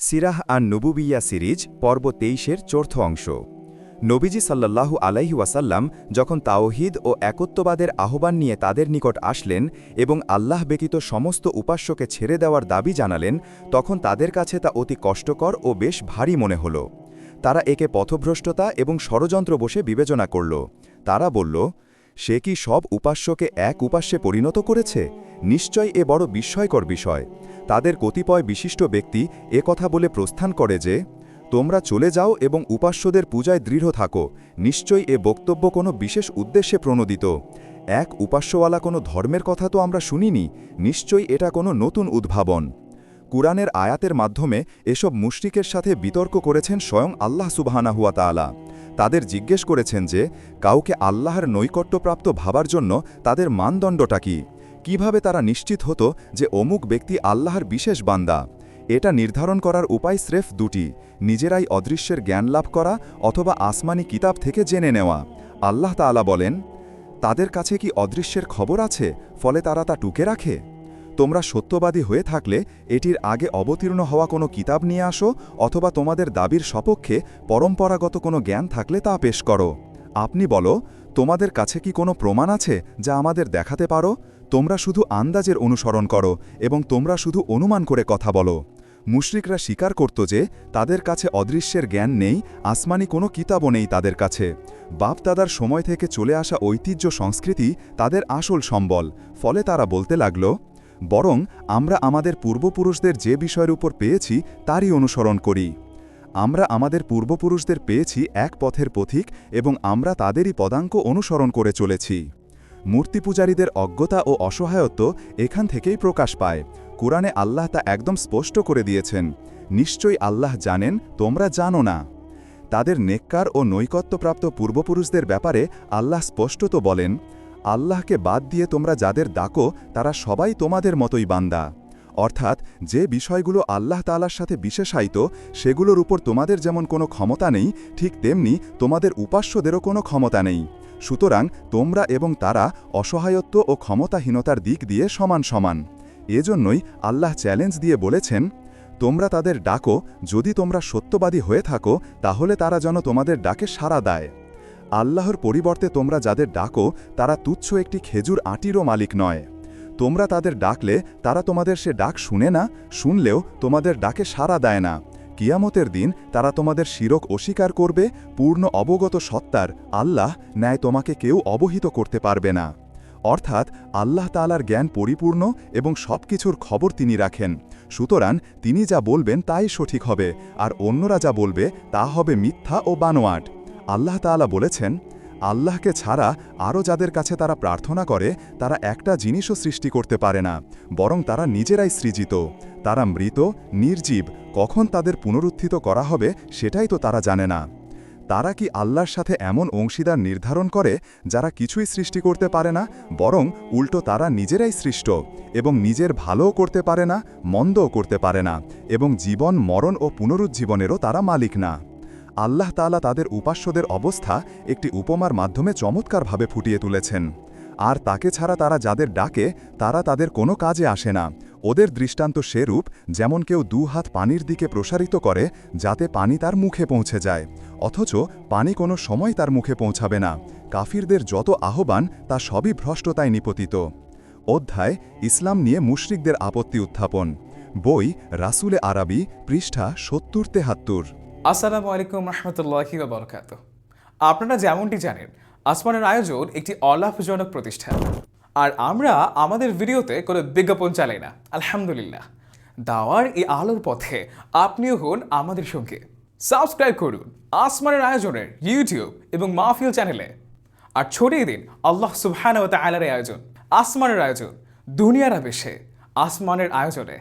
সিরাহ আর নবুবিয়া series, পর্ব তেইশের চৌর্থ অংশ। নবীজি সাল্লাল্লাহু আলাইহি ওয়াসাল্লাম যখন তাওহিদ ও একত্ববাদের আহ্বান নিয়ে তাদের নিকট আসলেন এবং আল্লাহ ব্যতীত সমস্ত উপাস্যকে ছেড়ে দেওয়ার দাবি জানালেন, তখন তাদের কাছে তা অতি কষ্টকর ও বেশ ভারী মনে হল। তারা একে পথভ্রষ্টতা এবং ষড়যন্ত্র বসে বিবেচনা করল। তারা বলল, সে কি সব উপাস্যকে এক উপাস্যে পরিণত করেছে? নিশ্চয় এ বড় বিস্ময়কর বিষয়। তাদের কতিপয় বিশিষ্ট ব্যক্তি এ কথা বলে প্রস্থান করে যে, তোমরা চলে যাও এবং উপাস্যদের পূজায় দৃঢ় থাকো। নিশ্চয়ই এ বক্তব্য কোনো বিশেষ উদ্দেশ্যে প্রণোদিত। এক উপাস্যওয়ালা কোনো ধর্মের কথা তো আমরা শুনিনি, নিশ্চয়ই এটা কোনো নতুন উদ্ভাবন। কুরআনের আয়াতের মাধ্যমে এসব মুশরিকের সাথে বিতর্ক করেছেন স্বয়ং আল্লাহ সুবাহানাহুয়া তাআলা। তাদের জিজ্ঞেস করেছেন যে, কাউকে আল্লাহর নৈকট্যপ্রাপ্ত ভাবার জন্য তাদের মানদণ্ডটা কি? কীভাবে তারা নিশ্চিত হতো যে অমুক ব্যক্তি আল্লাহর বিশেষ বান্দা? এটা নির্ধারণ করার উপায় স্রেফ দুটি, নিজেরাই অদৃশ্যের জ্ঞান লাভ করা অথবা আসমানি কিতাব থেকে জেনে নেওয়া। আল্লাহ তাআলা বলেন, তাদের কাছে কি অদৃশ্যের খবর আছে, ফলে তারা তা টুকে রাখে? তোমরা সত্যবাদী হয়ে থাকলে এটির আগে অবতীর্ণ হওয়া কোনো কিতাব নিয়ে আসো অথবা তোমাদের দাবির সপক্ষে পরম্পরাগত কোনো জ্ঞান থাকলে তা পেশ করো। আপনি বলো, তোমাদের কাছে কি কোনো প্রমাণ আছে যা আমাদের দেখাতে পারো? তোমরা শুধু আন্দাজের অনুসরণ করো এবং তোমরা শুধু অনুমান করে কথা বলো। মুশরিকরা স্বীকার করত যে তাদের কাছে অদৃশ্যের জ্ঞান নেই, আসমানি কোনো কিতাবও নেই তাদের কাছে। বাপদাদার সময় থেকে চলে আসা ঐতিহ্য সংস্কৃতি তাদের আসল সম্বল, ফলে তারা বলতে লাগল, বরং আমরা আমাদের পূর্বপুরুষদের যে বিষয়ের উপর পেয়েছি তারই অনুসরণ করি। আমরা আমাদের পূর্বপুরুষদের পেয়েছি এক পথের পথিক এবং আমরা তাদেরই পদাঙ্ক অনুসরণ করে চলেছি। মূর্তিপূজারীদের অজ্ঞতা ও অসহায়ত্ব এখান থেকেই প্রকাশ পায়। কোরআনে আল্লাহ তা একদম স্পষ্ট করে দিয়েছেন। নিশ্চয়ই আল্লাহ জানেন, তোমরা জানো না। তাদের নেককার ও নৈকত্যপ্রাপ্ত পূর্বপুরুষদের ব্যাপারে আল্লাহ স্পষ্টত বলেন, আল্লাহকে বাদ দিয়ে তোমরা যাদের ডাকো, তারা সবাই তোমাদের মতোই বান্দা। অর্থাৎ যে বিষয়গুলো আল্লাহ তালার সাথে বিশেষায়িত, সেগুলোর উপর তোমাদের যেমন কোনো ক্ষমতা নেই, ঠিক তেমনি তোমাদের উপাস্যদেরও কোনো ক্ষমতা নেই। সুতরাং তোমরা এবং তারা অসহায়ত্ব ও ক্ষমতাহীনতার দিক দিয়ে সমান সমান। এজন্যই আল্লাহ চ্যালেঞ্জ দিয়ে বলেছেন, তোমরা তাদের ডাকো, যদি তোমরা সত্যবাদী হয়ে থাকো, তাহলে তারা যেন তোমাদের ডাকে সাড়া দেয়। আল্লাহর পরিবর্তে তোমরা যাদের ডাকো, তারা তুচ্ছ একটি খেজুর আটিরও মালিক নয়। তোমরা তাদের ডাকলে, তারা তোমাদের সে ডাক শুনে না, শুনলেও তোমাদের ডাকে সাড়া দেয় না। কিয়ামতের দিন তারা তোমাদের শিরক অস্বীকার করবে, পূর্ণ অবগত সত্তার আল্লাহ ন্যায় তোমাকে কেউ অবহিত করতে পারবে না। অর্থাৎ আল্লাহ তালার জ্ঞান পরিপূর্ণ এবং সব কিছুর খবর তিনি রাখেন। সুতরাং তিনি যা বলবেন তাই সঠিক হবে, আর অন্যরা যা বলবে তা হবে মিথ্যা ও বানোয়াট। আল্লাহ তাআলা বলেছেন, আল্লাহকে ছাড়া আরও যাদের কাছে তারা প্রার্থনা করে, তারা একটা জিনিসও সৃষ্টি করতে পারে না, বরং তারা নিজেরাই সৃজিত। তারা মৃত, নির্জীব, কখন তাদের পুনরুত্থিত করা হবে সেটাই তো তারা জানে না। তারা কি আল্লাহর সাথে এমন অংশীদার নির্ধারণ করে যারা কিছুই সৃষ্টি করতে পারে না, বরং উল্টো তারা নিজেরাই সৃষ্ট এবং নিজের ভালোও করতে পারে না, মন্দও করতে পারে না এবং জীবন, মরণ ও পুনরুজ্জীবনেরও তারা মালিক না। আল্লাহ তালা তাদের উপাস্যদের অবস্থা একটি উপমার মাধ্যমে চমৎকারভাবে ফুটিয়ে তুলেছেন। আর তাকে ছাড়া তারা যাদের ডাকে, তারা তাদের কোনো কাজে আসে না। ওদের দৃষ্টান্ত সেরূপ যেমন কেউ দু হাত পানির দিকে প্রসারিত করে যাতে পানি তার মুখে পৌঁছে যায়। অথচ পানি কোনো সময় তার মুখে পৌঁছাবে না। কাফিরদের যত আহ্বান, তা সবই ভ্রষ্টতায় নিপতিত। অধ্যায়, ইসলাম নিয়ে মুশরিকদের আপত্তি উত্থাপন। বই, রাসুলে আরবি, পৃষ্ঠা সত্তর তেহাত্তর। আসসালামু আলাইকুম রহমতুল্লাহি আপনারা যেমনটি জানেন, আসমানের আয়োজন একটি অলাভজনক প্রতিষ্ঠান। আর আমরা আমাদের ভিডিওতে কোনো বিজ্ঞাপন চালাই না, আলহামদুলিল্লাহ। দাওয়ার এই আলোর পথে আপনিও হন আমাদের সঙ্গে। সাবস্ক্রাইব করুন আসমানের আয়োজনের ইউটিউব এবং মাহফিল চ্যানেলে। আর ছড়িয়ে দিন আল্লাহ সুবহান ও তালার আয়োজন, আসমানের আয়োজন, দুনিয়ার আবেশে, আসমানের আয়োজনে।